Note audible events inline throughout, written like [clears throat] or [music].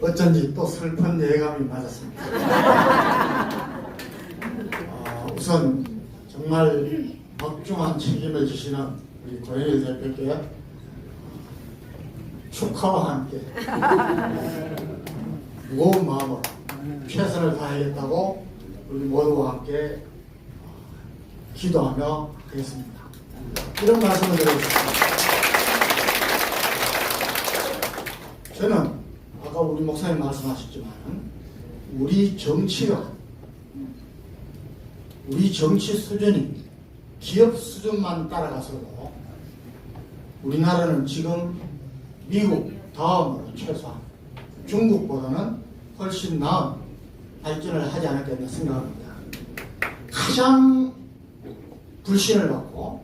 어쩐지 또 슬픈 예감이 맞았습니다. 아, 우선 정말 막중한 책임을 지시는 우리 고현일 대표께 축하와 함께 무거운 마음으로 최선을 다하겠다고 우리 모두와 함께 기도하며 하겠습니다. 이런 말씀을 드리고 싶습니다. 저는 아까 우리 목사님 말씀하셨지만 우리 정치가 우리 정치 수준이 기업 수준만 따라가서도 우리나라는 지금 미국 다음으로 최소한 중국보다는 훨씬 나은 발전을 하지 않았겠나 생각합니다. 가장 불신을 받고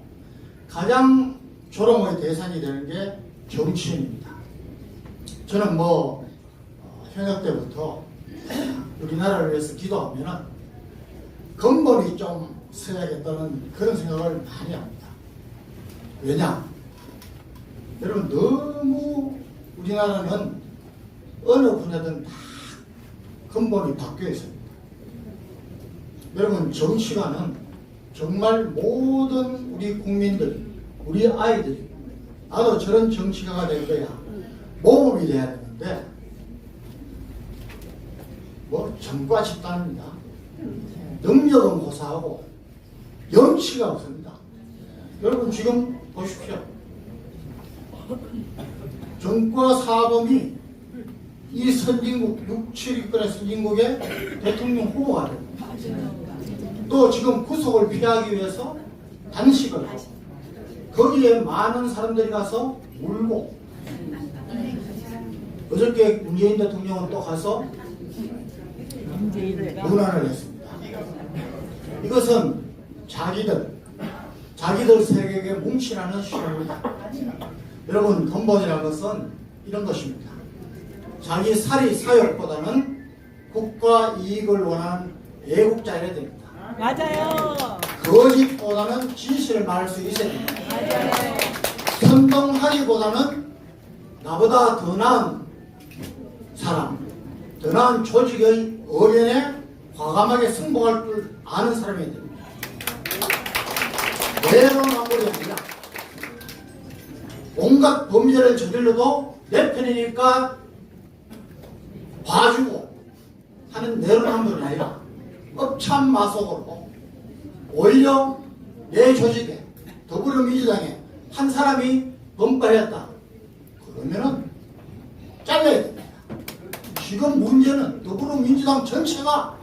가장 조롱의 대상이 되는 게 정치인입니다. 저는 뭐 어, 현역 때부터 [clears throat] 우리나라를 위해서 기도하면은 근본이 좀 서야겠다는 그런 생각을 많이 합니다. 왜냐? 여러분 너무 우리나라는 어느 분야든 다 근본이 바뀌어 있습니다. 여러분 정치가는 정말 모든 우리 국민들, 우리 아이들이 나도 저런 정치가가 될 거야. 모범이 돼야 되는데 뭐 전과 집단입니다. 능력은 고사하고 염치가 없습니다. 여러분 지금 보십시오. 전과 사범이 이 선진국 6, 7위권의 선진국의 대통령 후보가 됩니다. 또 지금 구속을 피하기 위해서 단식을 하고 거기에 많은 사람들이 가서 울고 어저께 문재인 대통령은 또 가서 문안을 했습니다. 이것은 자기들, 자기들 세계에 뭉치라는 신호입니다. 여러분, 근본이라는 것은 이런 것입니다. 자기 살이 사욕보다는 국가 이익을 원하는 애국자여야 됩니다. 맞아요. 거짓보다는 진실을 말할 수 있어야 됩니다. 맞아요. 선동하기보다는 나보다 더 나은 사람, 더 나은 조직의 의견에 과감하게 승복할 줄 아는 사람이어야 됩니다. 내로남불이 아니라 온갖 범죄를 저질러도 내 편이니까 봐주고 하는 내로남불이 아니라 업참마속으로 오히려 내 조직에 더불어민주당에 한 사람이 범죄했다. 그러면은 잘라야 됩니다. 지금 문제는 더불어민주당 전체가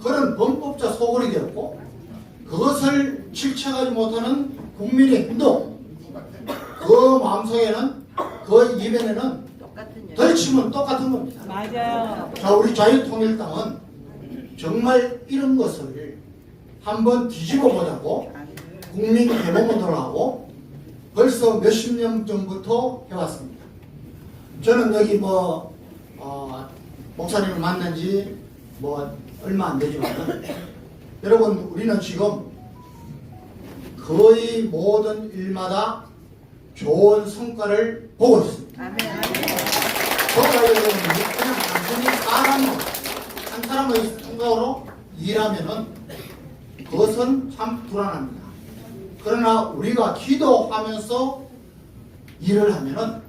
그런 범법자 소굴이 되었고 그것을 실체하지 못하는 국민의 힘도 그 마음속에는 그 입에는 덜치면 똑같은 겁니다. 맞아요. 자, 우리 자유통일당은 정말 이런 것을 한번 뒤집어 보자고 국민 개몽을 하고 벌써 몇십 년 전부터 해왔습니다. 저는 여기 뭐, 어, 목사님을 만난 지 뭐 얼마 안 되지만 [laughs] 여러분, 우리는 지금 거의 모든 일마다 좋은 성과를 보고 있습니다. 저가 여러분 그냥 단순히 사람으로 한 사람의 생각으로 일하면은 그것은 참 불안합니다. 그러나 우리가 기도하면서 일을 하면은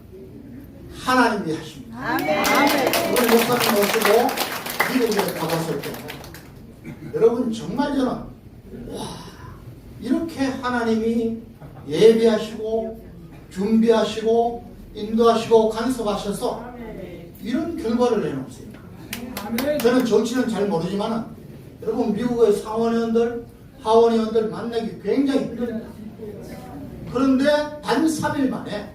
하나님이 하십니다. 우리 목사님 모시고 미국에 가봤을 때 여러분 정말 저는 와 이렇게 하나님이 예비하시고 준비하시고 인도하시고 간섭하셔서 이런 결과를 내놓으세요. 저는 정치는 잘 모르지만 여러분 미국의 상원의원들, 하원의원들 만나기 굉장히 힘듭니다. 그런데 단 3일 만에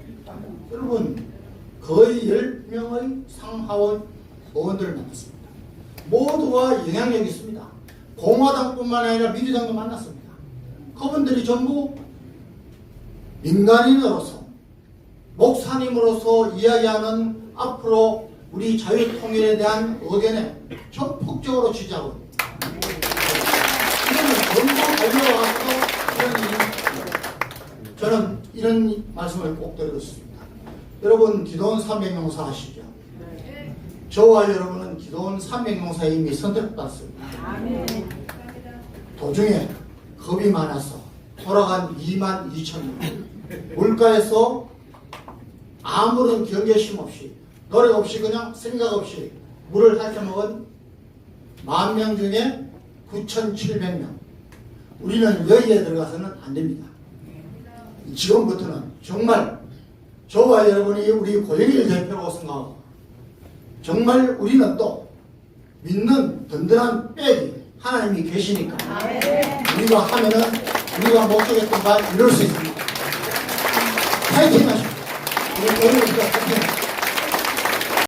여러분 거의 10명의 상하원 의원들을 만났습니다. 모두가 영향력이 있습니다. 공화당뿐만 아니라 민주당도 만났습니다. 그분들이 전부 민간인으로서 목사님으로서 이야기하는 앞으로 우리 자유통일에 대한 의견에 적극적으로 지지하고 있습니다. 전부 달려와서 이런. 저는 이런 말씀을 꼭 드리고 싶습니다. 여러분 기도원 300명사 아시죠? 저와 여러분은 기도원 300명사에 이미 선택받았습니다. 도중에 겁이 많아서 돌아간 2만 2천 명. 물가에서 아무런 경계심 없이 노력 없이 그냥 생각 없이 물을 핥아먹은 만 명 중에 9,700명. 우리는 여기에 들어가서는 안 됩니다. 지금부터는 정말 저와 여러분이 우리 고영일 대표라고 생각하고 정말 우리는 또 믿는 든든한 백이 하나님이 계시니까 우리가 하면은 우리가 목적했던 바 이룰 수 있습니다. 파이팅 하십시오. 우리 고영일 대표 파이팅.